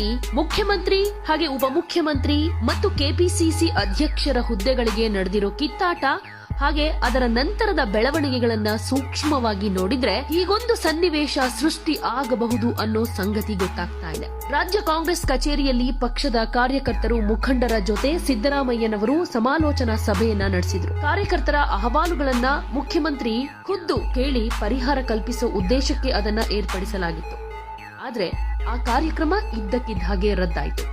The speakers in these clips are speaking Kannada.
ರಾಜ್ಯದಲ್ಲಿ ಮುಖ್ಯಮಂತ್ರಿ ಹಾಗೆ ಉಪಮುಖ್ಯಮಂತ್ರಿ ಮತ್ತು ಕೆಪಿಸಿಸಿ ಅಧ್ಯಕ್ಷರ ಹುದ್ದೆಗಳಿಗೆ ನಡೆದಿರೋ ಕಿತ್ತಾಟ ಹಾಗೆ ಅದರ ನಂತರದ ಬೆಳವಣಿಗೆಗಳನ್ನ ಸೂಕ್ಷ್ಮವಾಗಿ ನೋಡಿದ್ರೆ ಈಗೊಂದು ಸನ್ನಿವೇಶ ಸೃಷ್ಟಿ ಆಗಬಹುದು ಅನ್ನೋ ಸಂಗತಿ ಗೊತ್ತಾಗ್ತಾ ಇದೆ. ರಾಜ್ಯ ಕಾಂಗ್ರೆಸ್ ಕಚೇರಿಯಲ್ಲಿ ಪಕ್ಷದ ಕಾರ್ಯಕರ್ತರು ಮುಖಂಡರ ಜೊತೆ ಸಿದ್ದರಾಮಯ್ಯನವರು ಸಮಾಲೋಚನಾ ಸಭೆಯನ್ನ ನಡೆಸಿದ್ರು. ಕಾರ್ಯಕರ್ತರ ಅಹವಾಲುಗಳನ್ನ ಮುಖ್ಯಮಂತ್ರಿ ಖುದ್ದು ಕೇಳಿ ಪರಿಹಾರ ಕಲ್ಪಿಸೋ ಉದ್ದೇಶಕ್ಕೆ ಅದನ್ನ ಏರ್ಪಡಿಸಲಾಗಿತ್ತು. ಆದ್ರೆ ಆ ಕಾರ್ಯಕ್ರಮ ಇದ್ದಕ್ಕಿದ್ದ ಹಾಗೆ ರದ್ದಾಯಿತು.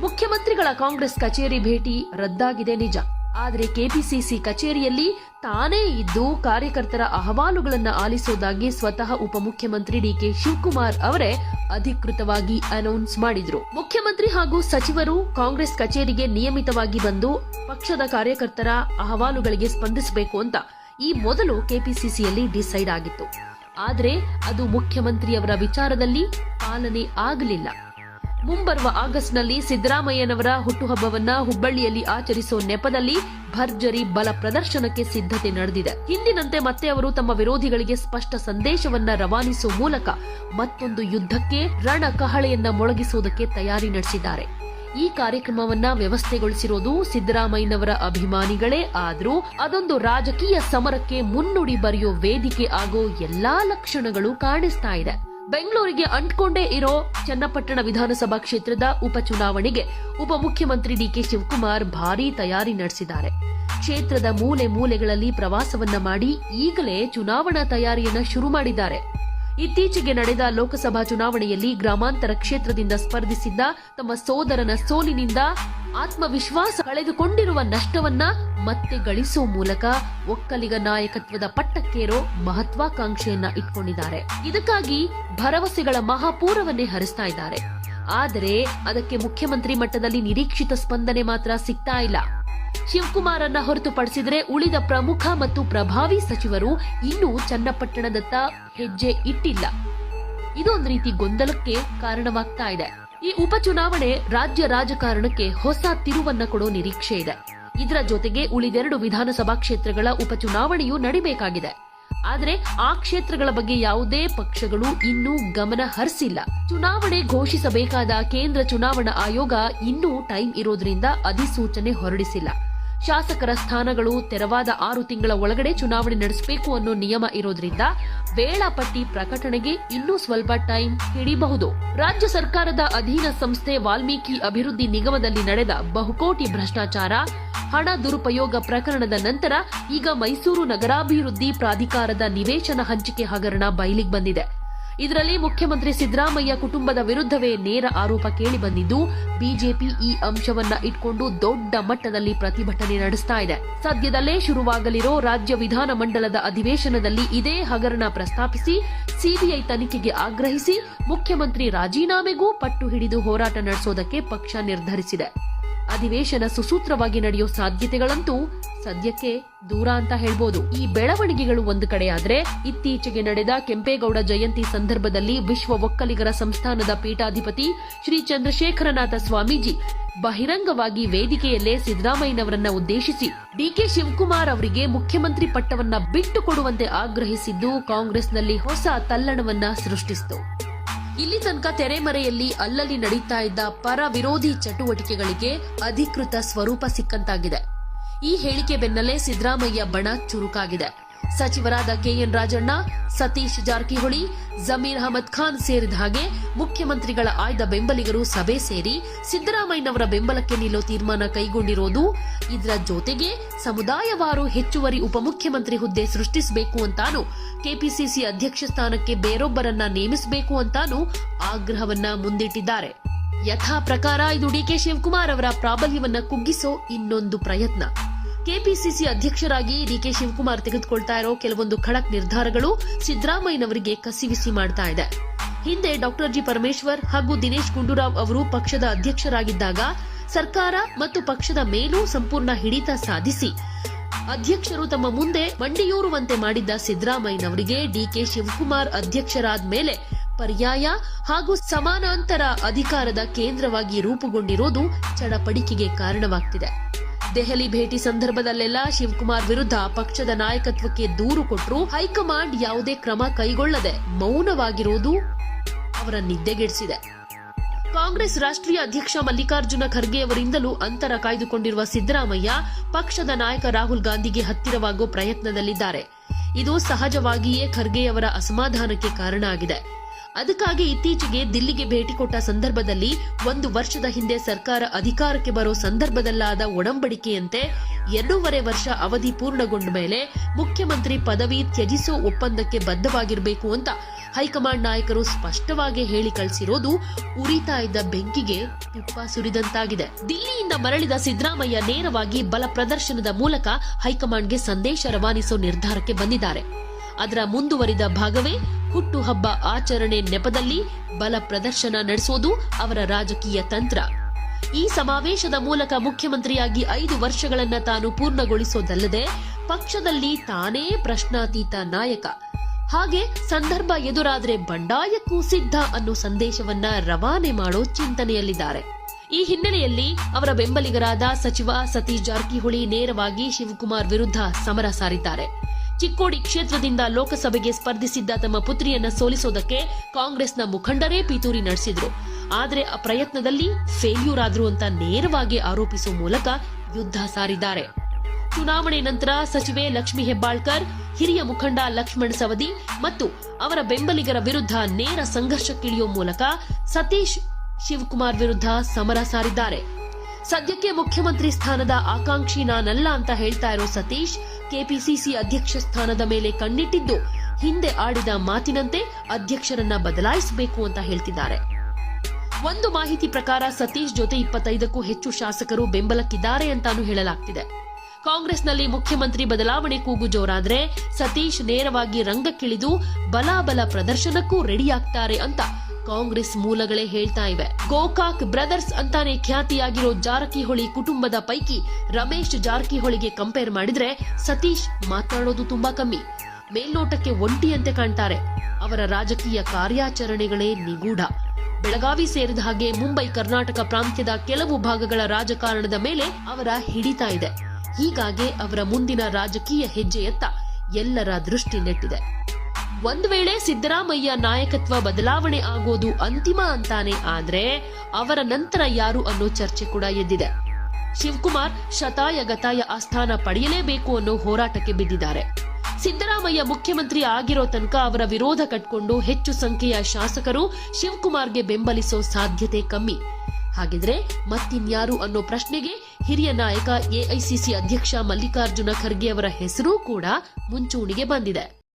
ಮುಖ್ಯಮಂತ್ರಿಗಳ ಕಾಂಗ್ರೆಸ್ ಕಚೇರಿ ಭೇಟಿ ರದ್ದಾಗಿದೆ ನಿಜ. ಆದರೆ ಕೆಪಿಸಿಸಿ ಕಚೇರಿಯಲ್ಲಿ ತಾನೇ ಇದ್ದು ಕಾರ್ಯಕರ್ತರ ಅಹವಾಲುಗಳನ್ನು ಆಲಿಸೋದಾಗಿ ಸ್ವತಃ ಉಪಮುಖ್ಯಮಂತ್ರಿ ಡಿಕೆ ಶಿವಕುಮಾರ್ ಅವರೇ ಅಧಿಕೃತವಾಗಿ ಅನೌನ್ಸ್ ಮಾಡಿದ್ರು. ಮುಖ್ಯಮಂತ್ರಿ ಹಾಗೂ ಸಚಿವರು ಕಾಂಗ್ರೆಸ್ ಕಚೇರಿಗೆ ನಿಯಮಿತವಾಗಿ ಬಂದು ಪಕ್ಷದ ಕಾರ್ಯಕರ್ತರ ಅಹವಾಲುಗಳಿಗೆ ಸ್ಪಂದಿಸಬೇಕು ಅಂತ ಈ ಮೊದಲು ಕೆಪಿಸಿಸಿಯಲ್ಲಿ ಡಿಸೈಡ್ ಆಗಿತ್ತು. ಆದರೆ ಅದು ಮುಖ್ಯಮಂತ್ರಿಯವರ ವಿಚಾರದಲ್ಲಿ ಪಾಲನೆ ಆಗಲಿಲ್ಲ. ಮುಂಬರುವ ಆಗಸ್ಟ್ನಲ್ಲಿ ಸಿದ್ದರಾಮಯ್ಯನವರ ಹುಟ್ಟುಹಬ್ಬವನ್ನ ಹುಬ್ಬಳ್ಳಿಯಲ್ಲಿ ಆಚರಿಸೋ ನೆಪದಲ್ಲಿ ಭರ್ಜರಿ ಬಲ ಪ್ರದರ್ಶನಕ್ಕೆ ಸಿದ್ಧತೆ ನಡೆದಿದೆ. ಹಿಂದಿನಂತೆ ಮತ್ತೆ ಅವರು ತಮ್ಮ ವಿರೋಧಿಗಳಿಗೆ ಸ್ಪಷ್ಟ ಸಂದೇಶವನ್ನ ರವಾನಿಸುವ ಮೂಲಕ ಮತ್ತೊಂದು ಯುದ್ಧಕ್ಕೆ ರಣ ಕಹಳೆಯನ್ನ ಮೊಳಗಿಸುವುದಕ್ಕೆ ತಯಾರಿ ನಡೆಸಿದ್ದಾರೆ. ಈ ಕಾರ್ಯಕ್ರಮವನ್ನ ವ್ಯವಸ್ಥೆಗೊಳಿಸಿರೋದು ಸಿದ್ದರಾಮಯ್ಯನವರ ಅಭಿಮಾನಿಗಳೇ. ಆದ್ರೂ ಅದೊಂದು ರಾಜಕೀಯ ಸಮರಕ್ಕೆ ಮುನ್ನುಡಿ ಬರೆಯೋ ವೇದಿಕೆ ಆಗೋ ಎಲ್ಲಾ ಲಕ್ಷಣಗಳು ಕಾಣಿಸ್ತಾ ಇದೆ. ಬೆಂಗಳೂರಿಗೆ ಅಂಟ್ಕೊಂಡೇ ಇರೋ ಚನ್ನಪಟ್ಟಣ ವಿಧಾನಸಭಾ ಕ್ಷೇತ್ರದ ಉಪಚುನಾವಣೆಗೆ ಉಪಮುಖ್ಯಮಂತ್ರಿ ಡಿಕೆ ಶಿವಕುಮಾರ್ ಭಾರೀ ತಯಾರಿ ನಡೆಸಿದ್ದಾರೆ. ಕ್ಷೇತ್ರದ ಮೂಲೆ ಮೂಲೆಗಳಲ್ಲಿ ಪ್ರವಾಸವನ್ನ ಮಾಡಿ ಈಗಲೇ ಚುನಾವಣಾ ತಯಾರಿಯನ್ನ ಶುರು ಮಾಡಿದ್ದಾರೆ. ಇತ್ತೀಚೆಗೆ ನಡೆದ ಲೋಕಸಭಾ ಚುನಾವಣೆಯಲ್ಲಿ ಗ್ರಾಮಾಂತರ ಕ್ಷೇತ್ರದಿಂದ ಸ್ಪರ್ಧಿಸಿದ್ದ ತಮ್ಮ ಸೋದರನ ಸೋಲಿನಿಂದ ಆತ್ಮವಿಶ್ವಾಸ ಕಳೆದುಕೊಂಡಿರುವ ನಷ್ಟವನ್ನ ಮತ್ತೆ ಗಳಿಸುವ ಮೂಲಕ ಒಕ್ಕಲಿಗ ನಾಯಕತ್ವದ ಪಟ್ಟಕ್ಕೇರೋ ಮಹತ್ವಾಕಾಂಕ್ಷೆಯನ್ನ ಇಟ್ಕೊಂಡಿದ್ದಾರೆ. ಇದಕ್ಕಾಗಿ ಭರವಸೆಗಳ ಮಹಾಪೂರವನ್ನೇ ಹರಿಸ್ತಾ ಇದ್ದಾರೆ. ಆದರೆ ಅದಕ್ಕೆ ಮುಖ್ಯಮಂತ್ರಿ ಮಟ್ಟದಲ್ಲಿ ನಿರೀಕ್ಷಿತ ಸ್ಪಂದನೆ ಮಾತ್ರ ಸಿಗ್ತಾ ಇಲ್ಲ. ಶಿವಕುಮಾರನ್ನ ಹೊರತುಪಡಿಸಿದರೆ ಉಳಿದ ಪ್ರಮುಖ ಮತ್ತು ಪ್ರಭಾವಿ ಸಚಿವರು ಇನ್ನೂ ಚನ್ನಪಟ್ಟಣದತ್ತ ಹೆಜ್ಜೆ ಇಟ್ಟಿಲ್ಲ. ಇದೊಂದು ರೀತಿ ಗೊಂದಲಕ್ಕೆ ಕಾರಣವಾಗ್ತಾ ಇದೆ. ಈ ಉಪಚುನಾವಣೆ ರಾಜ್ಯ ರಾಜಕಾರಣಕ್ಕೆ ಹೊಸ ತಿರುವನ್ನ ಕೊಡೋ ನಿರೀಕ್ಷೆ ಇದೆ. ಇದರ ಜೊತೆಗೆ ಉಳಿದೆರಡು ವಿಧಾನಸಭಾ ಕ್ಷೇತ್ರಗಳ ಉಪಚುನಾವಣೆಯೂ ನಡಿಬೇಕಾಗಿದೆ. ಆದ್ರೆ ಆ ಕ್ಷೇತ್ರಗಳ ಬಗ್ಗೆ ಯಾವುದೇ ಪಕ್ಷಗಳು ಇನ್ನೂ ಗಮನ ಹರಿಸಿಲ್ಲ. ಚುನಾವಣೆ ಘೋಷಿಸಬೇಕಾದ ಕೇಂದ್ರ ಚುನಾವಣಾ ಆಯೋಗ ಇನ್ನೂ ಟೈಮ್ ಇರೋದ್ರಿಂದ ಅಧಿಸೂಚನೆ ಹೊರಡಿಸಿಲ್ಲ. ಶಾಸಕರ ಸ್ಥಾನಗಳು ತೆರವಾದ ಆರು ತಿಂಗಳ ಒಳಗಡೆ ಚುನಾವಣೆ ನಡೆಸಬೇಕು ಅನ್ನೋ ನಿಯಮ ಇರೋದ್ರಿಂದ ವೇಳಾಪಟ್ಟಿ ಪ್ರಕಟಣೆಗೆ ಇನ್ನೂ ಸ್ವಲ್ಪ ಟೈಮ್ ಹಿಡಿಬಹುದು. ರಾಜ್ಯ ಸರ್ಕಾರದ ಅಧೀನ ಸಂಸ್ಥೆ ವಾಲ್ಮೀಕಿ ಅಭಿವೃದ್ಧಿ ನಿಗಮದಲ್ಲಿ ನಡೆದ ಬಹುಕೋಟಿ ಭ್ರಷ್ಟಾಚಾರ ಹಣ ದುರುಪಯೋಗ ಪ್ರಕರಣದ ನಂತರ ಈಗ ಮೈಸೂರು ನಗರಾಭಿವೃದ್ಧಿ ಪ್ರಾಧಿಕಾರದ ನಿವೇಶನ ಹಂಚಿಕೆ ಹಗರಣ ಬಯಲಿಗೆ ಬಂದಿದೆ. ಇದರಲ್ಲಿ ಮುಖ್ಯಮಂತ್ರಿ ಸಿದ್ದರಾಮಯ್ಯ ಕುಟುಂಬದ ವಿರುದ್ಧವೇ ನೇರ ಆರೋಪ ಕೇಳಿಬಂದಿದ್ದು ಬಿಜೆಪಿ ಈ ಅಂಶವನ್ನ ಇಟ್ಕೊಂಡು ದೊಡ್ಡ ಮಟ್ಟದಲ್ಲಿ ಪ್ರತಿಭಟನೆ ನಡೆಸ್ತಾ ಇದೆ. ಸದ್ಯದಲ್ಲೇ ಶುರುವಾಗಲಿರೋ ರಾಜ್ಯ ವಿಧಾನಮಂಡಲದ ಅಧಿವೇಶನದಲ್ಲಿ ಇದೇ ಹಗರಣ ಪ್ರಸ್ತಾಪಿಸಿ, ಸಿಬಿಐ ತನಿಖೆಗೆ ಆಗ್ರಹಿಸಿ ಮುಖ್ಯಮಂತ್ರಿ ರಾಜೀನಾಮೆಗೂ ಪಟ್ಟು ಹಿಡಿದು ಹೋರಾಟ ನಡೆಸೋದಕ್ಕೆ ಪಕ್ಷ ನಿರ್ಧರಿಸಿದೆ. ಅಧಿವೇಶನ ಸುಸೂತ್ರವಾಗಿ ನಡೆಯೋ ಸಾಧ್ಯತೆಗಳಂತೂ ಸದ್ಯಕ್ಕೆ ದೂರ ಅಂತ ಹೇಳ್ಬೋದು. ಈ ಬೆಳವಣಿಗೆಗಳು ಒಂದು ಕಡೆಯಾದ್ರೆ ಇತ್ತೀಚೆಗೆ ನಡೆದ ಕೆಂಪೇಗೌಡ ಜಯಂತಿ ಸಂದರ್ಭದಲ್ಲಿ ವಿಶ್ವ ಒಕ್ಕಲಿಗರ ಸಂಸ್ಥಾನದ ಪೀಠಾಧಿಪತಿ ಶ್ರೀ ಚಂದ್ರಶೇಖರನಾಥ ಸ್ವಾಮೀಜಿ ಬಹಿರಂಗವಾಗಿ ವೇದಿಕೆಯಲ್ಲೇ ಸಿದ್ದರಾಮಯ್ಯನವರನ್ನ ಉದ್ದೇಶಿಸಿ ಡಿಕೆ ಶಿವಕುಮಾರ್ ಅವರಿಗೆ ಮುಖ್ಯಮಂತ್ರಿ ಪಟ್ಟವನ್ನ ಬಿಟ್ಟುಕೊಡುವಂತೆ ಆಗ್ರಹಿಸಿದ್ದು ಕಾಂಗ್ರೆಸ್ನಲ್ಲಿ ಹೊಸ ತಲ್ಲಣವನ್ನ ಸೃಷ್ಟಿಸಿತು. ಇಲ್ಲಿ ತನಕ ತೆರೆಮರೆಯಲ್ಲಿ ಅಲ್ಲಲ್ಲಿ ನಡೀತಾ ಇದ್ದ ಪರ ವಿರೋಧಿ ಚಟುವಟಿಕೆಗಳಿಗೆ ಅಧಿಕೃತ ಸ್ವರೂಪ ಸಿಕ್ಕಂತಾಗಿದೆ. ಈ ಹೇಳಿಕೆ ಬೆನ್ನಲ್ಲೇ ಸಿದ್ದರಾಮಯ್ಯ ಬಣ ಚುರುಕಾಗಿದೆ. ಸಚಿವರಾದ ಕೆಎನ್ ರಾಜಣ್ಣ, ಸತೀಶ್ ಜಾರಕಿಹೊಳಿ, ಜಮೀರ್ ಅಹಮದ್ ಖಾನ್ ಸೇರಿದ ಹಾಗೆ ಮುಖ್ಯಮಂತ್ರಿಗಳ ಆಯ್ದ ಬೆಂಬಲಿಗರು ಸಭೆ ಸೇರಿ ಸಿದ್ದರಾಮಯ್ಯನವರ ಬೆಂಬಲಕ್ಕೆ ನಿಲ್ಲೋ ತೀರ್ಮಾನ ಕೈಗೊಂಡಿರೋದು. ಇದರ ಜೊತೆಗೆ ಸಮುದಾಯವಾರು ಹೆಚ್ಚುವರಿ ಉಪಮುಖ್ಯಮಂತ್ರಿ ಹುದ್ದೆ ಸೃಷ್ಟಿಸಬೇಕು ಅಂತಾನು, ಕೆಪಿಸಿಸಿ ಅಧ್ಯಕ್ಷ ಸ್ಥಾನಕ್ಕೆ ಬೇರೊಬ್ಬರನ್ನ ನೇಮಿಸಬೇಕು ಅಂತಾನು ಆಗ್ರಹವನ್ನ ಮುಂದಿಟ್ಟಿದ್ದಾರೆ. ಯಥಾ ಪ್ರಕಾರ ಇದು ಡಿಕೆ ಶಿವಕುಮಾರ್ ಅವರ ಪ್ರಾಬಲ್ಯವನ್ನ ಕುಗ್ಗಿಸೋ ಇನ್ನೊಂದು ಪ್ರಯತ್ನ. ಕೆಪಿಸಿಸಿ ಅಧ್ಯಕ್ಷರಾಗಿ ಡಿಕೆ ಶಿವಕುಮಾರ್ ತೆಗೆದುಕೊಳ್ತಾ ಇರೋ ಕೆಲವೊಂದು ಖಡಕ್ ನಿರ್ಧಾರಗಳು ಸಿದ್ದರಾಮಯ್ಯನವರಿಗೆ ಕಸಿವಿಸಿ ಮಾಡ್ತಾ ಇದೆ. ಹಿಂದೆ ಡಾಕ್ಟರ್ ಜಿ ಪರಮೇಶ್ವರ್ ಹಾಗೂ ದಿನೇಶ್ ಗುಂಡೂರಾವ್ ಅವರು ಪಕ್ಷದ ಅಧ್ಯಕ್ಷರಾಗಿದ್ದಾಗ ಸರ್ಕಾರ ಮತ್ತು ಪಕ್ಷದ ಮೇಲೂ ಸಂಪೂರ್ಣ ಹಿಡಿತ ಸಾಧಿಸಿ. ಅಧ್ಯಕ್ಷರು ತಮ್ಮ ಮುಂದೆ ಮಂಡಿಯೂರುವಂತೆ ಮಾಡಿದ್ದ ಸಿದ್ದರಾಮಯ್ಯನವರಿಗೆ ಡಿಕೆ ಶಿವಕುಮಾರ್ ಅಧ್ಯಕ್ಷರಾದ ಮೇಲೆ ಪರ್ಯಾಯ ಹಾಗೂ ಸಮಾನಾಂತರ ಅಧಿಕಾರದ ಕೇಂದ್ರವಾಗಿ ರೂಪುಗೊಂಡಿರೋದು ಚಡಪಡಿಕೆಗೆ ಕಾರಣವಾಗ್ತಿದೆ. ದೆಹಲಿ ಭೇಟಿ ಸಂದರ್ಭದಲ್ಲೆಲ್ಲ ಶಿವಕುಮಾರ್ ವಿರುದ್ಧ ಪಕ್ಷದ ನಾಯಕತ್ವಕ್ಕೆ ದೂರು ಕೊಟ್ಟರು ಹೈಕಮಾಂಡ್ ಯಾವುದೇ ಕ್ರಮ ಕೈಗೊಳ್ಳದೆ ಮೌನವಾಗಿರುವುದು ಅವರ ನಿದ್ದೆಗೆಡಿಸಿದೆ. ಕಾಂಗ್ರೆಸ್ ರಾಷ್ಟ್ರೀಯ ಅಧ್ಯಕ್ಷ ಮಲ್ಲಿಕಾರ್ಜುನ ಖರ್ಗೆ ಅವರಿಂದಲೂ ಅಂತರ ಕಾಯ್ದುಕೊಂಡಿರುವ ಸಿದ್ದರಾಮಯ್ಯ ಪಕ್ಷದ ನಾಯಕ ರಾಹುಲ್ ಗಾಂಧಿಗೆ ಹತ್ತಿರವಾಗುವ ಪ್ರಯತ್ನದಲ್ಲಿದ್ದಾರೆ. ಇದು ಸಹಜವಾಗಿಯೇ ಖರ್ಗೆಯವರ ಅಸಮಾಧಾನಕ್ಕೆ ಕಾರಣ ಆಗಿದೆ. ಅದಕ್ಕಾಗಿ ಇತ್ತೀಚೆಗೆ ದಿಲ್ಲಿಗೆ ಭೇಟಿ ಕೊಟ್ಟ ಸಂದರ್ಭದಲ್ಲಿ ಒಂದು ವರ್ಷದ ಹಿಂದೆ ಸರ್ಕಾರ ಅಧಿಕಾರಕ್ಕೆ ಬರೋ ಸಂದರ್ಭದಲ್ಲಾದ ಒಡಂಬಡಿಕೆಯಂತೆ ಎರಡೂವರೆ ವರ್ಷ ಅವಧಿ ಪೂರ್ಣಗೊಂಡ ಮೇಲೆ ಮುಖ್ಯಮಂತ್ರಿ ಪದವಿ ತ್ಯಜಿಸೋ ಒಪ್ಪಂದಕ್ಕೆ ಬದ್ಧವಾಗಿರಬೇಕು ಅಂತ ಹೈಕಮಾಂಡ್ ನಾಯಕರು ಸ್ಪಷ್ಟವಾಗಿ ಹೇಳಿ ಕಳಿಸಿರೋದು ಉರಿತಾ ಇದ್ದ ಬೆಂಕಿಗೆ ತುಪ್ಪ ಸುರಿದಂತಾಗಿದೆ. ದಿಲ್ಲಿಯಿಂದ ಮರಳಿದ ಸಿದ್ದರಾಮಯ್ಯ ನೇರವಾಗಿ ಬಲ ಪ್ರದರ್ಶನದ ಮೂಲಕ ಹೈಕಮಾಂಡ್ಗೆ ಸಂದೇಶ ರವಾನಿಸೋ ನಿರ್ಧಾರಕ್ಕೆ ಬಂದಿದ್ದಾರೆ. ಅದರ ಮುಂದುವರಿದ ಭಾಗವೇ ಹುಟ್ಟುಹಬ್ಬ ಆಚರಣೆ ನೆಪದಲ್ಲಿ ಬಲ ಪ್ರದರ್ಶನ ನಡೆಸೋದು ಅವರ ರಾಜಕೀಯ ತಂತ್ರ. ಈ ಸಮಾವೇಶದ ಮೂಲಕ ಮುಖ್ಯಮಂತ್ರಿಯಾಗಿ ಐದು ವರ್ಷಗಳನ್ನ ತಾನು ಪೂರ್ಣಗೊಳಿಸೋದಲ್ಲದೆ ಪಕ್ಷದಲ್ಲಿ ತಾನೇ ಪ್ರಶ್ನಾತೀತ ನಾಯಕ. ಹಾಗೆ ಸಂದರ್ಭ ಎದುರಾದ್ರೆ ಬಂಡಾಯಕ್ಕೂ ಸಿದ್ಧ ಅನ್ನೋ ಸಂದೇಶವನ್ನ ರವಾನೆ ಮಾಡೋ ಚಿಂತನೆಯಲ್ಲಿದ್ದಾರೆ. ಈ ಹಿನ್ನೆಲೆಯಲ್ಲಿ ಅವರ ಬೆಂಬಲಿಗರಾದ ಸಚಿವ ಸತೀಶ್ ಜಾರಕಿಹೊಳಿ ನೇರವಾಗಿ ಶಿವಕುಮಾರ್ ವಿರುದ್ಧ ಸಮರ ಸಾರಿದ್ದಾರೆ. ಚಿಕ್ಕೋಡಿ ಕ್ಷೇತ್ರದಿಂದ ಲೋಕಸಭೆಗೆ ಸ್ಪರ್ಧಿಸಿದ್ದ ತಮ್ಮ ಪುತ್ರಿಯನ್ನ ಸೋಲಿಸೋದಕ್ಕೆ ಕಾಂಗ್ರೆಸ್ನ ಮುಖಂಡರೇ ಪಿತೂರಿ ನಡೆಸಿದ್ರು. ಆದರೆ ಆ ಪ್ರಯತ್ನದಲ್ಲಿ ಫೇಲ್ಯೂರ್ ಆದ್ರು ಅಂತ ನೇರವಾಗಿ ಆರೋಪಿಸುವ ಮೂಲಕ ಯುದ್ಧ ಸಾರಿದ್ದಾರೆ. ಚುನಾವಣೆ ನಂತರ ಸಚಿವೆ ಲಕ್ಷ್ಮಿ ಹೆಬ್ಬಾಳ್ಕರ್, ಹಿರಿಯ ಮುಖಂಡ ಲಕ್ಷ್ಮಣ್ ಸವದಿ ಮತ್ತು ಅವರ ಬೆಂಬಲಿಗರ ವಿರುದ್ಧ ನೇರ ಸಂಘರ್ಷಕ್ಕಿಳಿಯುವ ಮೂಲಕ ಸತೀಶ್ ಶಿವಕುಮಾರ್ ವಿರುದ್ಧ ಸಮರ ಸಾರಿದ್ದಾರೆ. ಸದ್ಯಕ್ಕೆ ಮುಖ್ಯಮಂತ್ರಿ ಸ್ಥಾನದ ಆಕಾಂಕ್ಷಿ ನಾನಲ್ಲ ಅಂತ ಹೇಳ್ತಾ ಇರೋ ಸತೀಶ್, ಕೆಪಿಸಿಸಿ ಅಧ್ಯಕ್ಷ ಸ್ಥಾನದ ಮೇಲೆ ಕಣ್ಣಿಟ್ಟಿದ್ದು ಹಿಂದೆ ಆಡಿದ ಮಾತಿನಂತೆ ಅಧ್ಯಕ್ಷರನ್ನ ಬದಲಾಯಿಸಬೇಕು ಅಂತ ಹೇಳ್ತಿದ್ದಾರೆ. ಒಂದು ಮಾಹಿತಿ ಪ್ರಕಾರ ಸತೀಶ್ ಜೊತೆ ಇಪ್ಪತ್ತೈದಕ್ಕೂ ಹೆಚ್ಚು ಶಾಸಕರು ಬೆಂಬಲಕ್ಕಿದ್ದಾರೆ ಅಂತಾನು ಹೇಳಲಾಗ್ತಿದೆ. ಕಾಂಗ್ರೆಸ್ನಲ್ಲಿ ಮುಖ್ಯಮಂತ್ರಿ ಬದಲಾವಣೆ ಕೂಗು ಜೋರಾದ್ರೆ ಸತೀಶ್ ನೇರವಾಗಿ ರಂಗಕ್ಕಿಳಿದು ಬಲಾಬಲ ಪ್ರದರ್ಶನಕ್ಕೂ ರೆಡಿಯಾಗ್ತಾರೆ ಅಂತ ಕಾಂಗ್ರೆಸ್ ಮೂಲಗಳೇ ಹೇಳ್ತಾ ಇವೆ. ಗೋಕಾಕ್ ಬ್ರದರ್ಸ್ ಅಂತಾನೆ ಖ್ಯಾತಿಯಾಗಿರೋ ಜಾರಕಿಹೊಳಿ ಕುಟುಂಬದ ಪೈಕಿ ರಮೇಶ್ ಜಾರಕಿಹೊಳಿಗೆ ಕಂಪೇರ್ ಮಾಡಿದ್ರೆ ಸತೀಶ್ ಮಾತನಾಡೋದು ತುಂಬಾ ಕಮ್ಮಿ. ಮೇಲ್ನೋಟಕ್ಕೆ ಒಂಟಿಯಂತೆ ಕಾಣ್ತಾರೆ. ಅವರ ರಾಜಕೀಯ ಕಾರ್ಯಾಚರಣೆಗಳೇ ನಿಗೂಢ. ಬೆಳಗಾವಿ ಸೇರಿದ ಹಾಗೆ ಮುಂಬೈ, ಕರ್ನಾಟಕ ಪ್ರಾಂತ್ಯದ ಕೆಲವು ಭಾಗಗಳ ರಾಜಕಾರಣದ ಮೇಲೆ ಅವರ ಹಿಡಿತ ಇದೆ. ಹೀಗಾಗಿ ಅವರ ಮುಂದಿನ ರಾಜಕೀಯ ಹೆಜ್ಜೆಯತ್ತ ಎಲ್ಲರ ದೃಷ್ಟಿ ನೆಟ್ಟಿದೆ. ಒಂದ್ ವೇಳೆ ಸಿದ್ದರಾಮಯ್ಯ ನಾಯಕತ್ವ ಬದಲಾವಣೆ ಆಗೋದು ಅಂತಿಮ ಅಂತಾನೆ ಆದ್ರೆ ಅವರ ನಂತರ ಯಾರು ಅನ್ನೋ ಚರ್ಚೆ ಕೂಡ ಎದ್ದಿದೆ. ಶಿವಕುಮಾರ್ ಶತಾಯ ಗತಾಯ ಆಸ್ಥಾನ ಪಡೆಯಲೇಬೇಕು ಅನ್ನೋ ಹೋರಾಟಕ್ಕೆ ಬಿದ್ದಿದ್ದಾರೆ. ಸಿದ್ದರಾಮಯ್ಯ ಮುಖ್ಯಮಂತ್ರಿ ಆಗಿರೋ ತನಕ ಅವರ ವಿರೋಧ ಕಟ್ಕೊಂಡು ಹೆಚ್ಚು ಸಂಖ್ಯೆಯ ಶಾಸಕರು ಶಿವಕುಮಾರ್ಗೆ ಬೆಂಬಲಿಸೋ ಸಾಧ್ಯತೆ ಕಮ್ಮಿ. ಹಾಗಿದ್ರೆ ಮತ್ತಿನ್ಯಾರು ಅನ್ನೋ ಪ್ರಶ್ನೆಗೆ ಹಿರಿಯ ನಾಯಕ ಎಐಸಿಸಿ ಅಧ್ಯಕ್ಷ ಮಲ್ಲಿಕಾರ್ಜುನ ಖರ್ಗೆ ಅವರ ಹೆಸರೂ ಕೂಡ ಮುಂಚೂಣಿಗೆ ಬಂದಿದೆ.